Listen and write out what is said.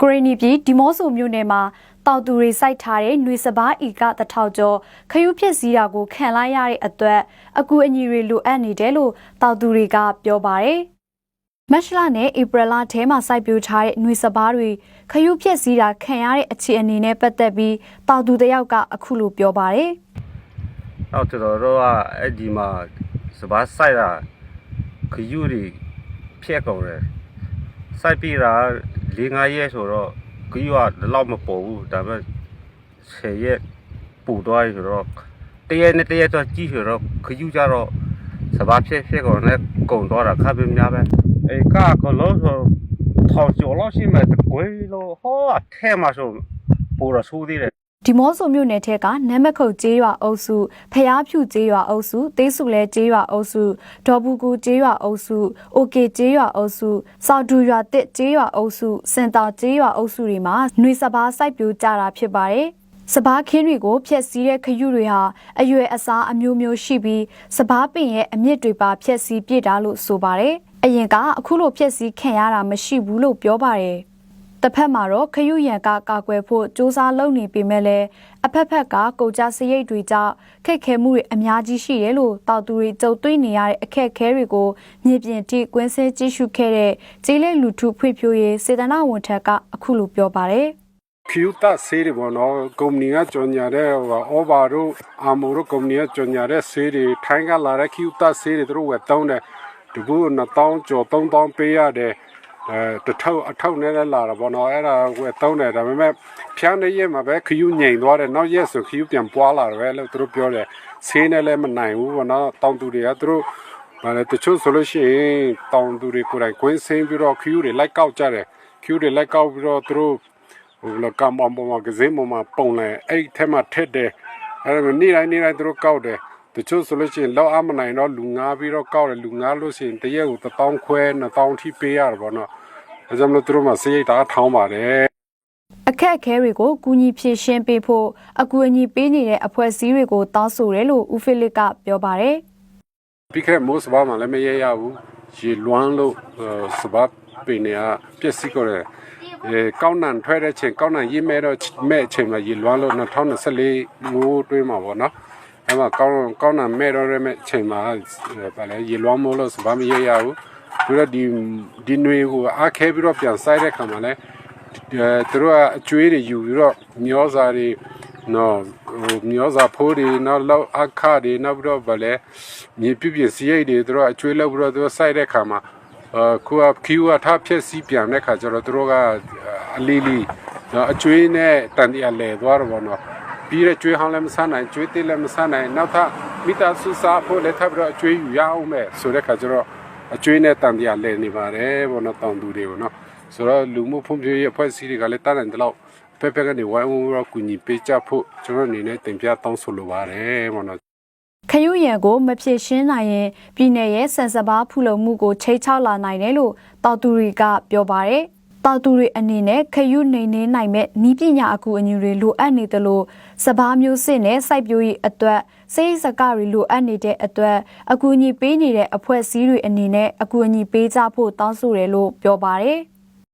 ကရနီပြည်ဒီမော့ဆိုမြို့နယ်မှာတောက်သူတွေစိုက်ထားတဲ့ຫນွေစပားဤကတထောက်ကျော်ခရုဖြစ်စည်းတာကိုခံလိုက်ရတဲ့အတွက်အကူအညီတွေလိုအပ်နေတယ်လို့တောက်သူတွေကပြောပါတယ်။မတ်လနဲ့ဧပြီလထဲမှာစိုက်ပျိုးထားတဲ့ຫນွေစပားတွေခရုဖြစ်စည်းတာခံရတဲ့အခြေအနေနဲ့ပတ်သက်ပြီးတောက်သူတယောက်ကအခုလိုပြောပါတယ်။ တော့ကျွန်တော်တို့ကအဲ့ဒီမှာစပားဆိုင်တာခယူတွေဖြက်ကုန်တယ်စိုက်ပြီးတာ ၄၅ရက်ဆိုတော့ခယူကဒီလောက်မပေါ်ဘူးဒါပေမဲ့10ရက်ပူသွားပြီဆိုတော့တရက်နဲ့တရက်တော့ကြည့်ဆိုတော့ခယူကြတော့စပားဖြက်ဖြက်ကုန်နဲ့ကုန်သွားတာခပ်ပြများပဲအေကကလို့ဆိုထောင်ကျော်လို့ရှိမှတကွေးလို့ဟောအထဲမှာဆိုပူရဆိုးသေးတယ် ဒီမော့ဆိုမြို့နယ်ထက်ကနမ်းမခုတ်ကျေးရွာအုပ်စုဖျားဖြူကျေးရွာအုပ်စုသေးစုလဲကျေးရွာအုပ်စုဒေါ်ဘူးကူကျေးရွာအုပ်စုအိုကေကျေးရွာအုပ်စုစောက်ဒူရွာတစ်ကျေးရွာအုပ်စုစင်တာကျေးရွာအုပ်စုတွေမှာຫນွေစပားစိုက်ပျိုးကြတာဖြစ်ပါတယ်စပားခင်းတွေကိုဖျက်ဆီးတဲ့ခရုတွေဟာအရွယ်အစားအမျိုးမျိုးရှိပြီးစပားပင်ရဲ့အမြင့်တွေပါဖျက်ဆီးပြစ်တာလို့ဆိုပါတယ်အရင်ကအခုလိုဖျက်ဆီးခံရတာမရှိဘူးလို့ပြောပါတယ် တစ်ဖက်မှာတော့ခရုရန်ကကာကွယ်ဖို့စ조사လုပ်နေပေမဲ့လည်းအဖက်ဖက်ကကုန်ကြစရိတ်တွေကြောင့်ခက်ခဲမှုတွေအများကြီးရှိတယ်လို့တောက်သူတွေကြုံတွေ့နေရတဲ့အခက်အခဲတွေကိုမြေပြင်ထိကွင်းဆဲကြည့်ရှုခဲ့တဲ့ကျေးလက်လူထုဖွံ့ဖြိုးရေးစေတနာဝန်ထက်ကအခုလိုပြောပါတယ်ခယူတာဆေးတွေပေါ့နော်ကုမ္ပဏီကကြော်ညာတဲ့ဟိုအော်ဘာတို့အာမိုတို့ကုမ္ပဏီကကြော်ညာတဲ့ဆေးတွေထိုင်းကလာတဲ့ခယူတာဆေးတွေသူတို့ဝယ်တောင်းတယ်တကူ1000ကျော်3000ပေးရတယ် အဲတထောက်အထောက်နဲ့လည်းလာတာပေါ့နော်အဲ့ဒါဝယ်တောင်းတယ်ဒါပေမဲ့ဖျန်းတဲ့ရက်မှာပဲခယူငိန်သွားတယ်နောက်ရက်ဆိုခယူပြန်ပွားလာတယ်ပဲလို့သူတို့ပြောတယ်ဆေးနဲ့လည်းမနိုင်ဘူးပေါ့နော်တောင်းသူတွေကသူတို့ဘာလဲတချို့ဆိုလို့ရှိရင်တောင်းသူတွေကိုယ်တိုင်ကွင်းဆင်းပြီးတော့ခယူတွေလိုက်ကောက်ကြတယ်ခယူတွေလိုက်ကောက်ပြီးတော့သူတို့ဟိုလကမ်ဘောင်ပေါ်မှာကစင်းပေါ်မှာပုံလဲအဲ့ထဲမှာထက်တယ်အဲ့ဒါနေ့တိုင်းနေ့တိုင်းသူတို့ကောက်တယ် တချို့ဆိုလို့ရှိရင်လောက်အမနိုင်တော့လူငါပြီးတော့ကောက်တယ်လူငါလို့ရှိရင်တရက်ကို1000ခွဲ2000ထိပေးရတယ်ပေါ့နော်အဲကြောင့်မလို့သူတို့မှစရိတ်တာထောင်းပါတယ်အခက်အခဲတွေကိုကူညီဖြည့်ရှင်းပေးဖို့အကူအညီပေးနေတဲ့အဖွဲ့အစည်းတွေကိုတောင်းဆိုတယ်လို့ဦးဖိလစ်ကပြောပါတယ်။ပြီးခဲ့မိုးစဘာမှာလည်းမရရဘူး။ရေလွမ်းလို့စဘာပင်တွေကပျက်စီးကုန်တယ်။အဲကောက်နံထွက်တဲ့ချိန်ကောက်နံရေးမဲ့တော့မဲ့ချိန်မှာရေလွမ်းလို့2024ငိုးတွင်းမှာပေါ့နော်။ အဲ့မှာကောင်းကောင်းနံမဲ့တော့ရဲမဲ့ချိန်မှာဗာလဲရေလွမ်းမို့လို့စဘာမရရဘူးပြီးတော့ဒီဒီနွေကိုအားခဲပြီးတော့ပြန်ဆိုင်တဲ့ခါမှာလဲအဲသူတို့ကအကျွေးတွေယူပြီးတော့မျောစာတွေနော်ဟိုမျောစာဖိုးတွေနောက်လောက်အခါတွေနောက်ပြီးတော့ဗာလဲမြေပြပြစရိတ်တွေသူတို့အကျွေးလောက်ပြီးတော့သူတို့ဆိုင်တဲ့ခါမှာအခုကခီယူကထားဖြက်စီးပြန်တဲ့ခါကျတော့သူတို့ကအလီလီနော်အကျွေးနဲ့တန်တရားလဲသွားတော့ဗောနော် ပြီးတဲ့ကျွေးဟောင်းလည်းမဆန်းနိုင်ကျွေးသေးလည်းမဆန်းနိုင်နောက်ထပ်မိသားစုစားဖို့လည်းထပ်ပြီးတော့အကျွေးယူရအောင်မဲ့ဆိုတဲ့ခါကျတော့အကျွေးနဲ့တန်တရားလဲနေပါတယ်ဗောနော်တောင်သူတွေကိုနော်ဆိုတော့လူမှုဖွံ့ဖြိုးရေးအဖွဲ့အစည်းတွေကလည်းတားနိုင်တဲ့လောက်ဖက်ဖက်ကနေဝိုင်းဝန်းပြီးတော့ကူညီပေးကြဖို့ကျွန်တော်အနေနဲ့တင်ပြတောင်းဆိုလိုပါတယ်ဗောနော်ခရုရန်ကိုမဖြစ်ရှင်းနိုင်ရင်ပြည်내ရဲ့ဆန်စပါးဖူလုံမှုကိုချိတ်ချောက်လာနိုင်တယ်လို့တောက်သူတွေကပြောပါတယ်။ တောက်သူတွေအနေနဲ့ခရုနေနေနိုင်မဲ့နီးပညာအကူအညီတွေလိုအပ်နေသလိုစပားမျိုးစစ်နဲ့စိုက်ပျိုးရေးအတွက်စိတ်စကတွေလိုအပ်နေတဲ့အတွက်အကူအညီပေးနေတဲ့အဖွဲ့အစည်းတွေအနေနဲ့အကူအညီပေးကြဖို့တောင်းဆိုတယ်လို့ပြောပါတယ်။